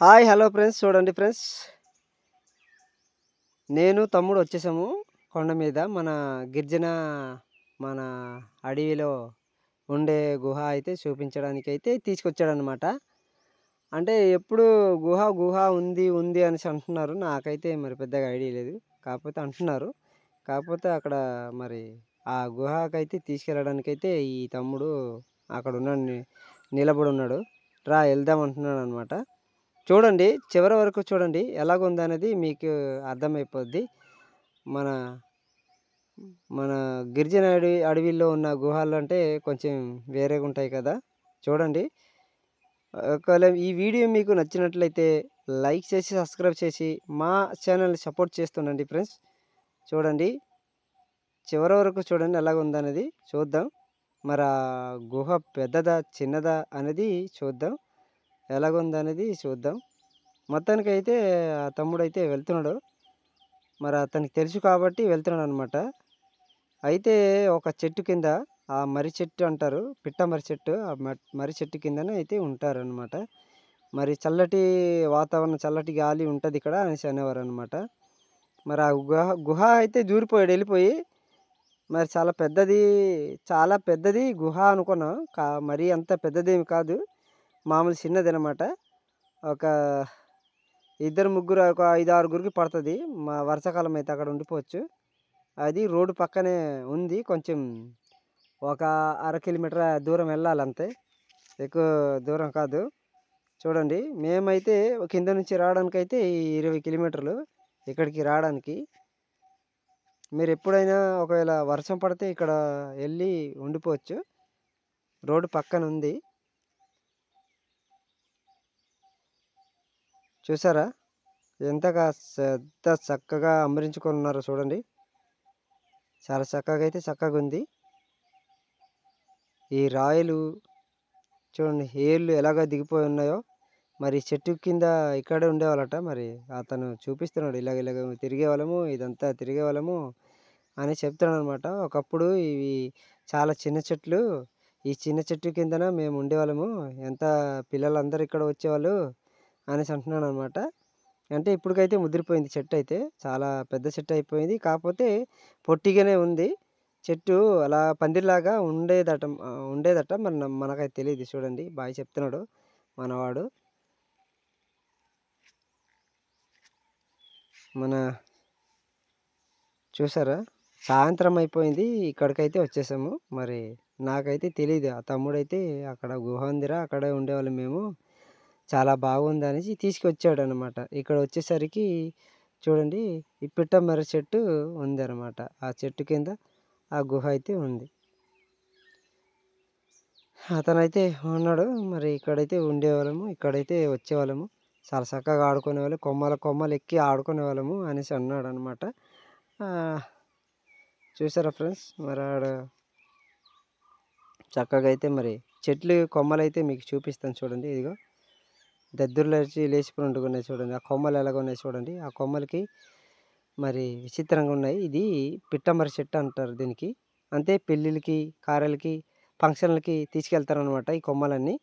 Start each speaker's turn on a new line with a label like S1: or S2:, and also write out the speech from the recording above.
S1: Hi hello friends. చూడండి friends. నేను తమ్ముడు వచ్చేసాము కొండ మీద. మన గిరిజన మన అడవిలో ఉండే గుహ అయితే చూపించడానికి అయితే తీసుకొచ్చాడనమాట అంటే ఎప్పుడు గుహ గుహ ఉంది ఉంది అనేసి అంటున్నారు. నాకైతే మరి పెద్దగా ఐడియా లేదు. కాకపోతే అంటున్నారు. కాకపోతే అక్కడ మరి ఆ గుహకైతే తీసుకెళ్ళడానికి అయితే ఈ తమ్ముడు అక్కడ ఉన్నాడు నిలబడి ఉన్నాడు. రా వెళ్దాం అంటున్నాడు అనమాట చూడండి చివరి వరకు చూడండి ఎలాగుందనేది మీకు అర్థమైపోద్ది. మన మన గిరిజన అడవి అడవిలో ఉన్న గుహాలు అంటే కొంచెం వేరేగా ఉంటాయి కదా. చూడండి. ఒకవేళ ఈ వీడియో మీకు నచ్చినట్లయితే లైక్ చేసి సబ్స్క్రైబ్ చేసి మా ఛానల్ని సపోర్ట్ చేస్తుండండి ఫ్రెండ్స్. చూడండి. చివరి వరకు చూడండి ఎలాగుందనేది చూద్దాం. మరి గుహ పెద్దదా చిన్నదా అనేది చూద్దాం. ఎలాగుందనేది చూద్దాం. మొత్తానికి అయితే ఆ తమ్ముడు అయితే వెళ్తున్నాడు. మరి అతనికి తెలుసు కాబట్టి వెళ్తున్నాడు అనమాట అయితే ఒక చెట్టు కింద ఆ మర్రి చెట్టు అంటారు పిట్ట మర్రి చెట్టు ఆ మర్రి చెట్టు కిందనే అయితే ఉంటారనమాట మరి చల్లటి వాతావరణం చల్లటి గాలి ఉంటుంది ఇక్కడ అనేసి అనేవారు అనమాట మరి ఆ గుహ గుహ అయితే దూరిపోయాడు వెళ్ళిపోయి. మరి చాలా పెద్దది చాలా పెద్దది గుహ అనుకున్నాం. కా మరీ అంత పెద్దదేమి కాదు. మామూలు చిన్నది అనమాట ఒక ఇద్దరు ముగ్గురు ఒక ఐదు ఆరుగురికి పడుతుంది. మా వర్షాకాలం అయితే అక్కడ ఉండిపోవచ్చు. అది రోడ్డు పక్కనే ఉంది. కొంచెం ఒక అర కిలోమీటర్ దూరం వెళ్ళాలి అంతే ఎక్కువ దూరం కాదు. చూడండి మేమైతే కింద నుంచి రావడానికి అయితే ఇరవై కిలోమీటర్లు ఇక్కడికి రావడానికి. మీరు ఎప్పుడైనా ఒకవేళ వర్షం పడితే ఇక్కడ వెళ్ళి ఉండిపోవచ్చు. రోడ్డు పక్కన ఉంది. చూసారా? ఎంతగా ఎంత చక్కగా అమరించుకొని ఉన్నారో చూడండి. చాలా చక్కగా అయితే చక్కగా ఉంది ఈ రాయలు చూడండి ఏళ్ళు ఎలాగ దిగిపోయి ఉన్నాయో. మరి చెట్టు కింద ఇక్కడే ఉండేవాళ్ళట. మరి అతను చూపిస్తున్నాడు ఇలాగ ఇలాగ తిరిగే వాళ్ళము ఇదంతా తిరిగే వాళ్ళము అని చెప్తున్నాడు అనమాట ఒకప్పుడు ఇవి చాలా చిన్న చెట్లు ఈ చిన్న చెట్టు కిందన మేము ఉండేవాళ్ళము. ఎంత పిల్లలందరూ ఇక్కడ వచ్చేవాళ్ళు అనేసి అంటున్నాను అనమాట అంటే ఇప్పటికైతే ముదిరిపోయింది చెట్టు అయితే. చాలా పెద్ద చెట్టు అయిపోయింది. కాకపోతే పొట్టిగానే ఉంది. చెట్టు అలా పందిరిలాగా ఉండేదట ఉండేదట. మన మనకైతే తెలియదు. చూడండి. బాగా చెప్తున్నాడు మనవాడు. మన చూసారా? సాయంత్రం అయిపోయింది. ఇక్కడికైతే వచ్చేసాము. మరి నాకైతే తెలియదు ఆ తమ్ముడైతే అక్కడ గుహ ఉందిరా అక్కడే ఉండేవాళ్ళం మేము. చాలా బాగుంది అనేసి తీసుకొచ్చాడు అనమాట ఇక్కడ వచ్చేసరికి చూడండి ఈ పిట్ట మర్రి చెట్టు ఉంది అనమాట ఆ చెట్టు కింద ఆ గుహ అయితే ఉంది. అతనైతే ఉన్నాడు. మరి ఇక్కడైతే ఉండేవాళ్ళము ఇక్కడైతే వచ్చేవాళ్ళము. చాలా చక్కగా ఆడుకునేవాళ్ళు కొమ్మల కొమ్మలు ఎక్కి ఆడుకునేవాళ్ళము అనేసి అన్నాడు అనమాట చూసారా ఫ్రెండ్స్? మరి ఆడ చక్కగా అయితే మరి చెట్లు కొమ్మలు అయితే మీకు చూపిస్తాను చూడండి ఇదిగో. దద్దుర్లు వచ్చి లేచిపోయి ఉన్నాయి చూడండి. ఆ కొమ్మలు ఎలాగ ఉన్నాయి చూడండి. ఆ కొమ్మలకి మరి విచిత్రంగా ఉన్నాయి. ఇది పిట్టమర చెట్టు అంటారు దీనికి. అంతే పెళ్ళిళ్ళకి కార్యాలకి ఫంక్షన్లకి తీసుకెళ్తారనమాట ఈ కొమ్మలన్నీ.